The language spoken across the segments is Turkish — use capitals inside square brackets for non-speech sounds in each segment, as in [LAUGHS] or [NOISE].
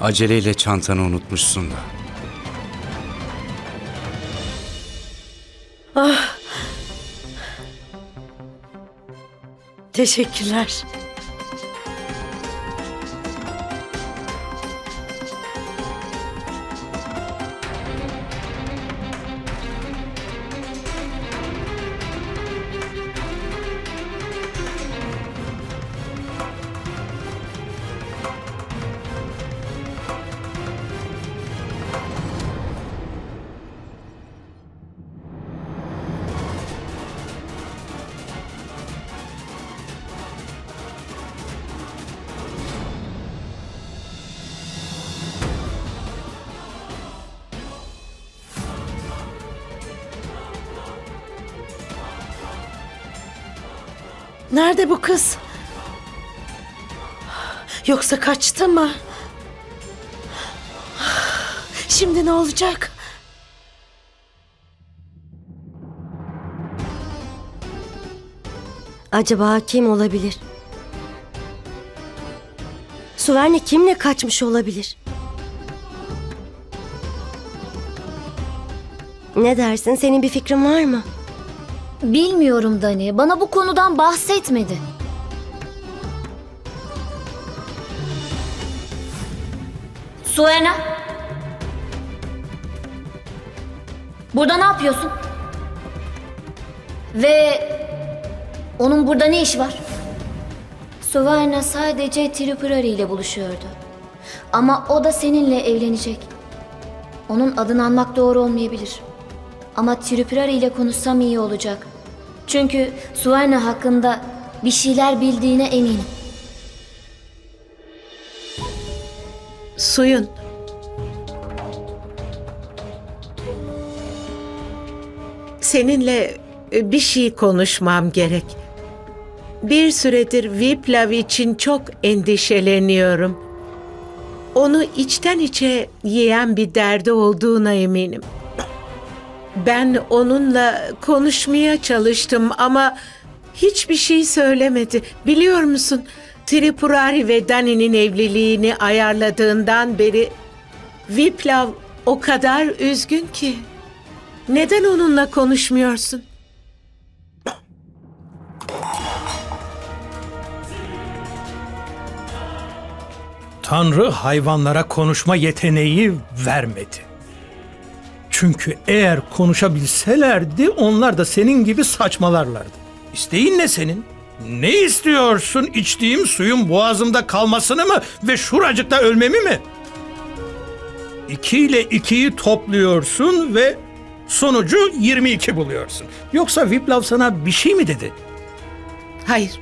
Aceleyle çantanı unutmuşsun da. Teşekkürler. Nerede bu kız? Yoksa kaçtı mı? Şimdi ne olacak? Acaba kim olabilir? Suverne kimle kaçmış olabilir? Ne dersin? Senin bir fikrin var mı? Bilmiyorum Dani. Bana bu konudan bahsetmedi. Suena. Burada ne yapıyorsun? Ve onun burada ne işi var? Suvarna sadece Tripurari ile buluşuyordu. Ama o da seninle evlenecek. Onun adını anmak doğru olmayabilir. Ama Tripurari ile konuşsam iyi olacak. Çünkü Suvarna hakkında bir şeyler bildiğine eminim. Suyun. Seninle e, bir şey konuşmam gerek. Bir süredir Viplav için çok endişeleniyorum. Onu içten içe yiyen bir derdi olduğuna eminim. Ben onunla konuşmaya çalıştım ama hiçbir şey söylemedi. Biliyor musun? Tripurari ve Dani'nin evliliğini ayarladığından beri Viplav o kadar üzgün ki. Neden onunla konuşmuyorsun? Tanrı hayvanlara konuşma yeteneği vermedi. Çünkü eğer konuşabilselerdi onlar da senin gibi saçmalarlardı. İsteğin ne senin? Ne istiyorsun içtiğim suyun boğazımda kalmasını mı ve şuracıkta ölmemi mi? İki ile ikiyi topluyorsun ve sonucu 22 buluyorsun. Yoksa Viplav sana bir şey mi dedi? Hayır.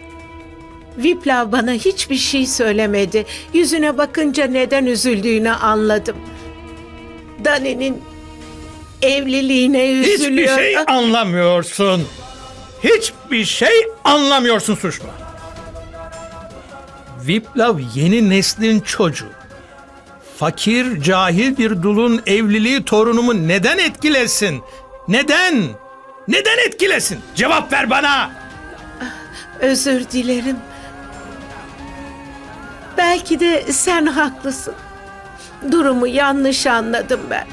Viplav bana hiçbir şey söylemedi. Yüzüne bakınca neden üzüldüğünü anladım. Dani'nin evliliğine üzülüyor. Hiçbir şey anlamıyorsun. Hiçbir şey anlamıyorsun suçma. Viplav yeni neslin çocuğu. Fakir, cahil bir dulun evliliği torunumu neden etkilesin? Neden? Neden etkilesin? Cevap ver bana. Özür dilerim. Belki de sen haklısın. Durumu yanlış anladım ben.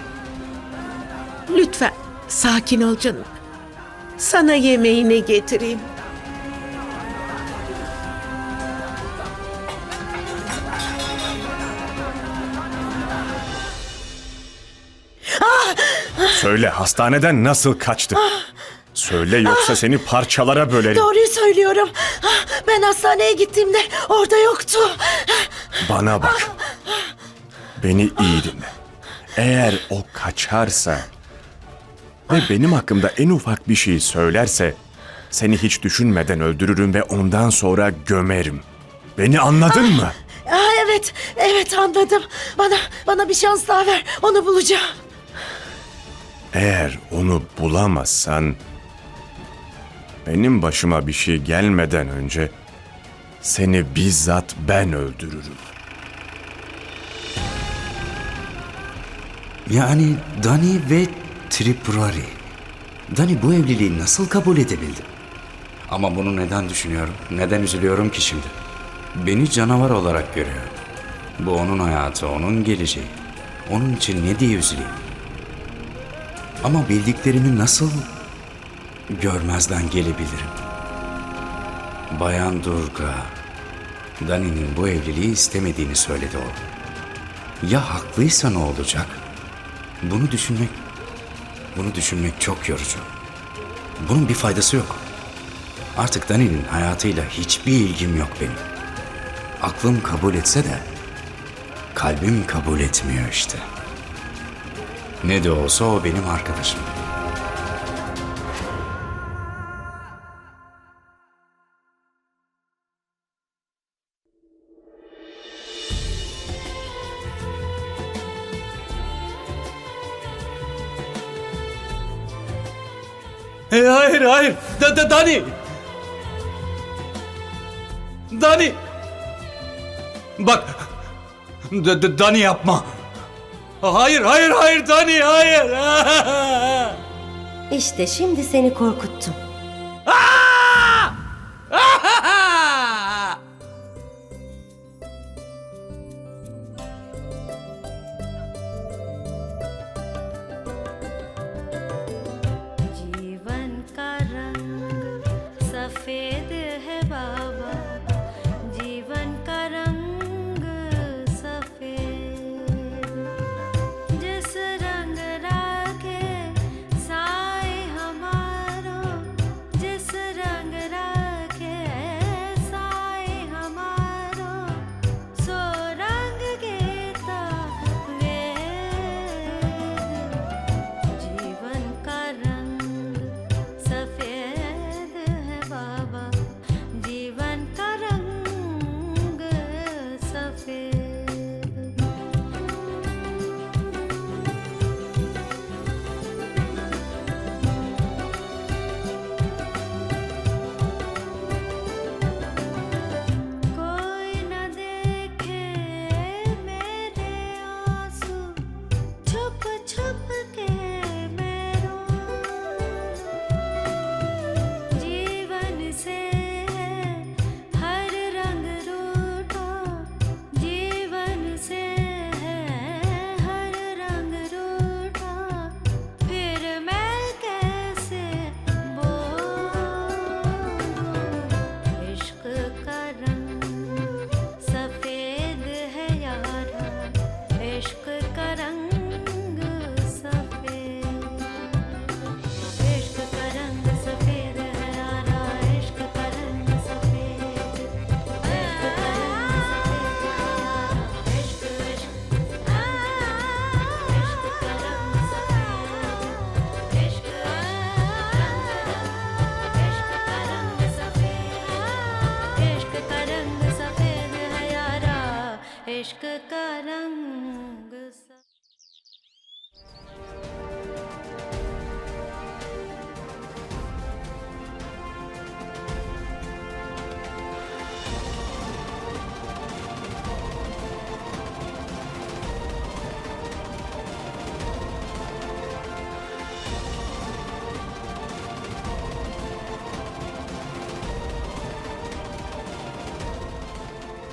Lütfen sakin ol canım. Sana yemeğini getireyim. Söyle hastaneden nasıl kaçtı? Söyle yoksa seni parçalara bölerim. Doğruyu söylüyorum. Ben hastaneye gittiğimde orada yoktu. Bana bak. Beni iyi dinle. Eğer o kaçarsa ve benim hakkımda en ufak bir şey söylerse seni hiç düşünmeden öldürürüm ve ondan sonra gömerim. Beni anladın mı? Aa, evet, evet anladım. Bana, bana bir şans daha ver. Onu bulacağım. Eğer onu bulamazsan benim başıma bir şey gelmeden önce seni bizzat ben öldürürüm. Yani Dani ve Tripurari. Dani bu evliliği nasıl kabul edebildi? Ama bunu neden düşünüyorum? Neden üzülüyorum ki şimdi? Beni canavar olarak görüyor. Bu onun hayatı, onun geleceği. Onun için ne diye üzüleyim? Ama bildiklerimi nasıl görmezden gelebilirim? Bayan Durga, Dani'nin bu evliliği istemediğini söyledi o. Ya haklıysa ne olacak? Bunu düşünmek, bunu düşünmek çok yorucu. Bunun bir faydası yok. Artık Dani'nin hayatıyla hiçbir ilgim yok benim. Aklım kabul etse de kalbim kabul etmiyor işte. Ne de olsa o benim arkadaşım. Hayır. Da, da, Dani. Dani. Bak. Da, da, Dani yapma. Hayır hayır hayır Dani hayır. [LAUGHS] İşte şimdi seni korkuttum.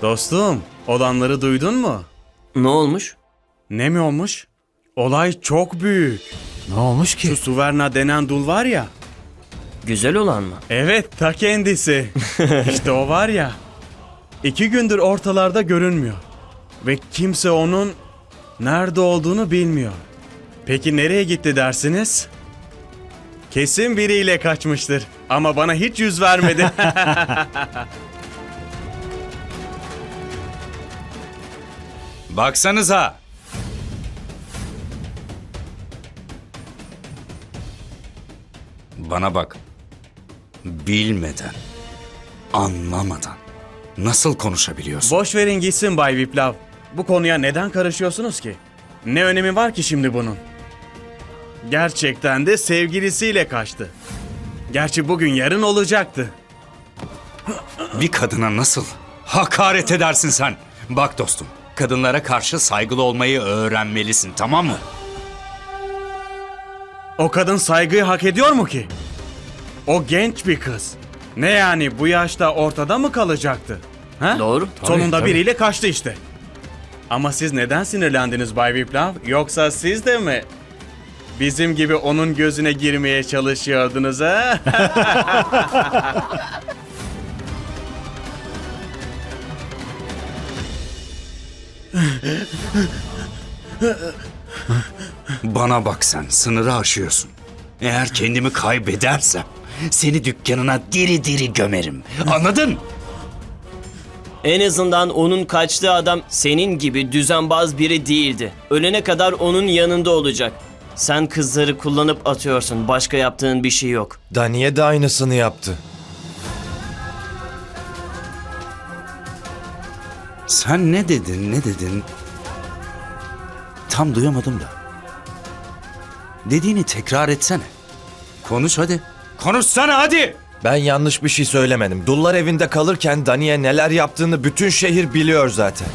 Dostum, olanları duydun mu? Ne olmuş? Ne mi olmuş? Olay çok büyük. Ne olmuş ki? Şu Suverna denen dul var ya. Güzel olan mı? Evet, ta kendisi. [LAUGHS] işte o var ya. İki gündür ortalarda görünmüyor. Ve kimse onun nerede olduğunu bilmiyor. Peki nereye gitti dersiniz? Kesin biriyle kaçmıştır. Ama bana hiç yüz vermedi. [LAUGHS] Baksanıza. Bana bak. Bilmeden, anlamadan nasıl konuşabiliyorsun? Boş verin gitsin Bay Viplav. Bu konuya neden karışıyorsunuz ki? Ne önemi var ki şimdi bunun? Gerçekten de sevgilisiyle kaçtı. Gerçi bugün yarın olacaktı. Bir kadına nasıl hakaret edersin sen? Bak dostum, kadınlara karşı saygılı olmayı öğrenmelisin, tamam mı? O kadın saygıyı hak ediyor mu ki? O genç bir kız. Ne yani bu yaşta ortada mı kalacaktı? Ha? Doğru. Sonunda biriyle kaçtı işte. Ama siz neden sinirlendiniz Bay Viplav? Yoksa siz de mi? Bizim gibi onun gözüne girmeye çalışıyordunuz ha? [LAUGHS] Bana bak sen sınırı aşıyorsun. Eğer kendimi kaybedersem seni dükkanına diri diri gömerim. Anladın? En azından onun kaçtığı adam senin gibi düzenbaz biri değildi. Ölene kadar onun yanında olacak. Sen kızları kullanıp atıyorsun. Başka yaptığın bir şey yok. Daniye de aynısını yaptı. Sen ne dedin ne dedin? Tam duyamadım da. Dediğini tekrar etsene. Konuş hadi. Konuşsana hadi. Ben yanlış bir şey söylemedim. Dullar evinde kalırken Daniye neler yaptığını bütün şehir biliyor zaten.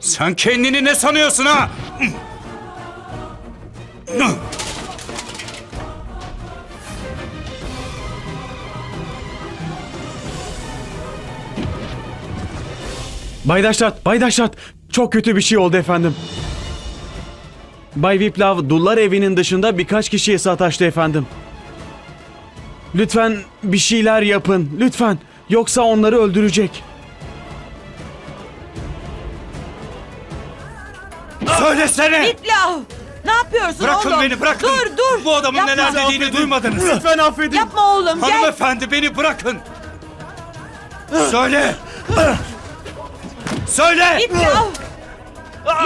Sen kendini ne sanıyorsun ha? Bay Daşrat, Bay Daşrat. Çok kötü bir şey oldu efendim. Bay Viplav, Dullar evinin dışında birkaç kişiye sataştı efendim. Lütfen bir şeyler yapın, lütfen. Yoksa onları öldürecek. Söylesene. Pilav! Ne yapıyorsun Bırakın oğlum? beni bırakın. Dur dur. Bu adamın Yapma. neler dediğini duymadınız. Lütfen affedin. Yapma oğlum gel. Hanımefendi beni bırakın. Söyle. Söyle. Pilav!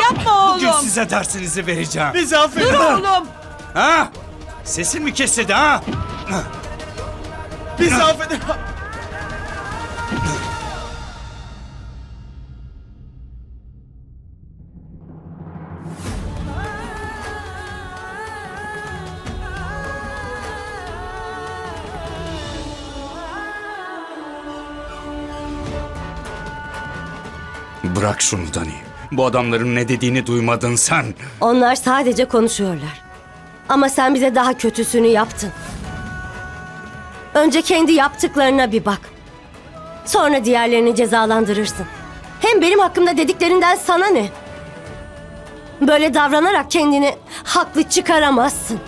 Yapma Bugün oğlum. size dersinizi vereceğim. Bizi affedin. Dur oğlum. Ha? Sesin mi kesildi ha? Bizi affedin. Bırak şunu Dani. Bu adamların ne dediğini duymadın sen. Onlar sadece konuşuyorlar. Ama sen bize daha kötüsünü yaptın. Önce kendi yaptıklarına bir bak. Sonra diğerlerini cezalandırırsın. Hem benim hakkımda dediklerinden sana ne? Böyle davranarak kendini haklı çıkaramazsın.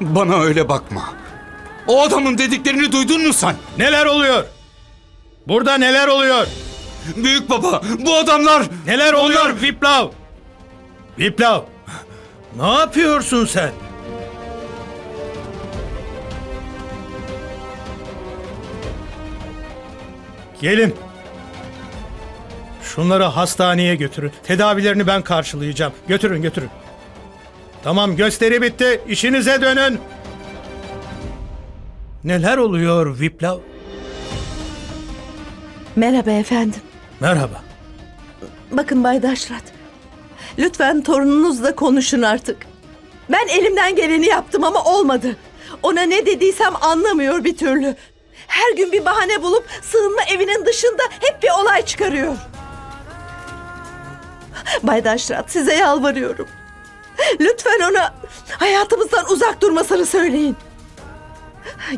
Bana öyle bakma. O adamın dediklerini duydun mu sen? Neler oluyor? Burada neler oluyor? Büyük baba bu adamlar... Neler oluyor Viplav? Viplav, ne yapıyorsun sen? Gelin. Şunları hastaneye götürün. Tedavilerini ben karşılayacağım. Götürün götürün. Tamam gösteri bitti. İşinize dönün. Neler oluyor Viplav? Merhaba efendim. Merhaba. Bakın Bay Daşrat. Lütfen torununuzla konuşun artık. Ben elimden geleni yaptım ama olmadı. Ona ne dediysem anlamıyor bir türlü. Her gün bir bahane bulup sığınma evinin dışında hep bir olay çıkarıyor. Bay Daşrat size yalvarıyorum. Lütfen ona hayatımızdan uzak durmasını söyleyin.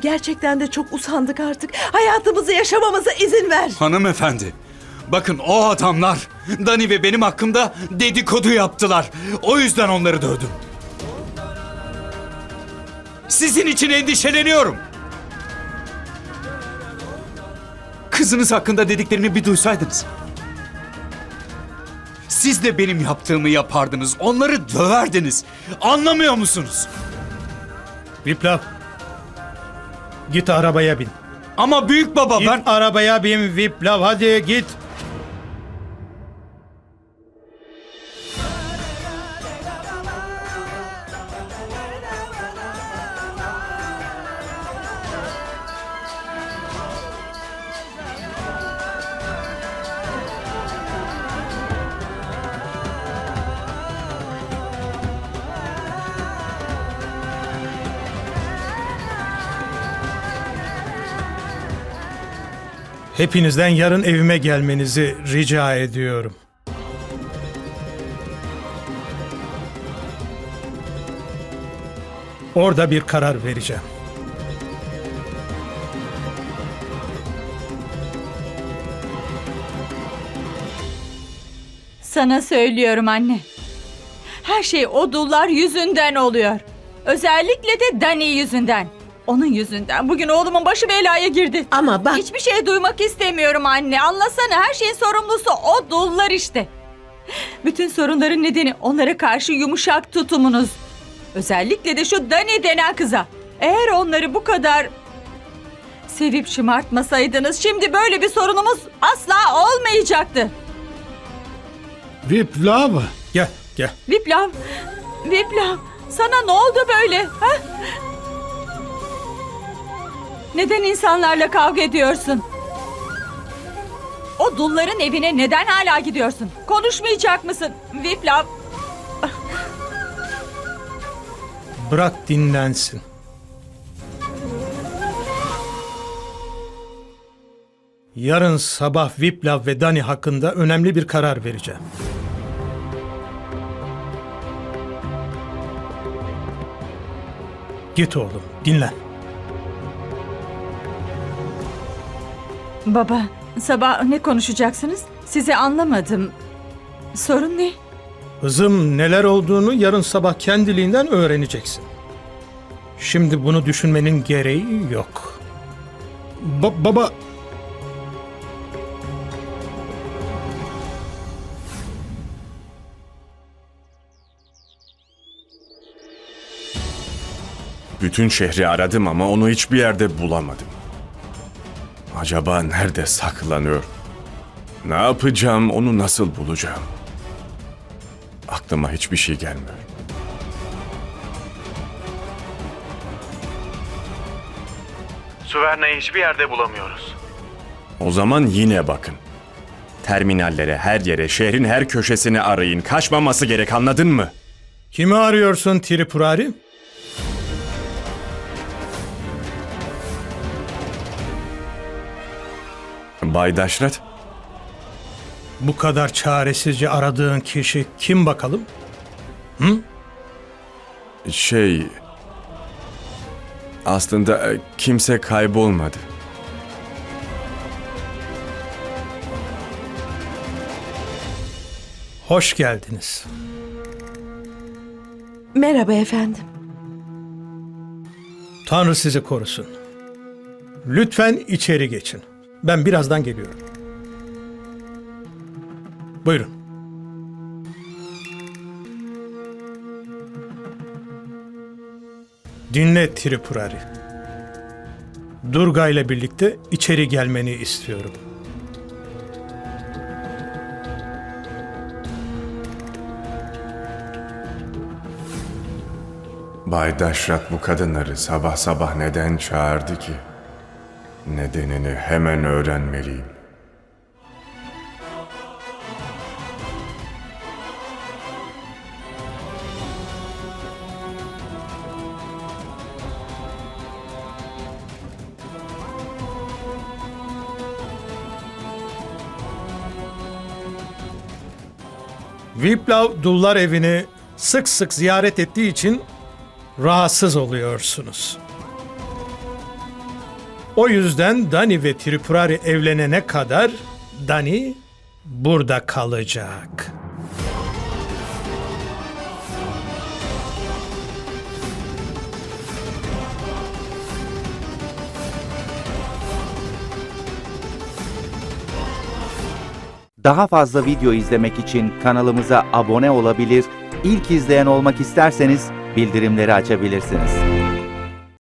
Gerçekten de çok usandık artık. Hayatımızı yaşamamıza izin ver. Hanımefendi. Bakın o adamlar Dani ve benim hakkımda dedikodu yaptılar. O yüzden onları dövdüm. Sizin için endişeleniyorum. Kızınız hakkında dediklerini bir duysaydınız. Siz de benim yaptığımı yapardınız. Onları döverdiniz. Anlamıyor musunuz? Viplav. Git arabaya bin. Ama büyük baba Git ben... arabaya bin Viplav hadi git. Hepinizden yarın evime gelmenizi rica ediyorum. Orada bir karar vereceğim. Sana söylüyorum anne. Her şey o dullar yüzünden oluyor. Özellikle de Dani yüzünden. Onun yüzünden bugün oğlumun başı belaya girdi. Ama bak Hiçbir şey duymak istemiyorum anne. Anlasana her şeyin sorumlusu o dullar işte. Bütün sorunların nedeni onlara karşı yumuşak tutumunuz. Özellikle de şu Dani denen kıza. Eğer onları bu kadar sevip şımartmasaydınız şimdi böyle bir sorunumuz asla olmayacaktı. Viplav. Gel gel. Viplav, Viplav sana ne oldu böyle? Ha? Neden insanlarla kavga ediyorsun? O dulların evine neden hala gidiyorsun? Konuşmayacak mısın? Viplav, Bırak dinlensin. Yarın sabah Viplav ve Dani hakkında önemli bir karar vereceğim. Git oğlum, dinlen. Baba sabah ne konuşacaksınız? Sizi anlamadım. Sorun ne? Kızım neler olduğunu yarın sabah kendiliğinden öğreneceksin. Şimdi bunu düşünmenin gereği yok. Ba- baba Bütün şehri aradım ama onu hiçbir yerde bulamadım. Acaba nerede saklanıyor? Ne yapacağım, onu nasıl bulacağım? Aklıma hiçbir şey gelmiyor. Süverna'yı hiçbir yerde bulamıyoruz. O zaman yine bakın. Terminallere, her yere, şehrin her köşesini arayın. Kaçmaması gerek anladın mı? kimi arıyorsun Tripurari? Bay Daşrat, Bu kadar çaresizce aradığın kişi kim bakalım? şey... Aslında e, kimse kaybolmadı. Hoş geldiniz. merhaba efendim. Tanrı sizi korusun. Lütfen içeri geçin. Ben birazdan geliyorum. Buyurun. Dinle Tripurari. Durga ile birlikte içeri gelmeni istiyorum. Bay Daşrat bu kadınları sabah sabah neden çağırdı ki? Nedenini hemen öğrenmeliyim. Viplav Dullar evini sık sık ziyaret ettiği için rahatsız oluyorsunuz. O yüzden Dani ve Tripurari evlenene kadar Dani burada kalacak. Daha fazla video izlemek için kanalımıza abone olabilir, ilk izleyen olmak isterseniz bildirimleri açabilirsiniz.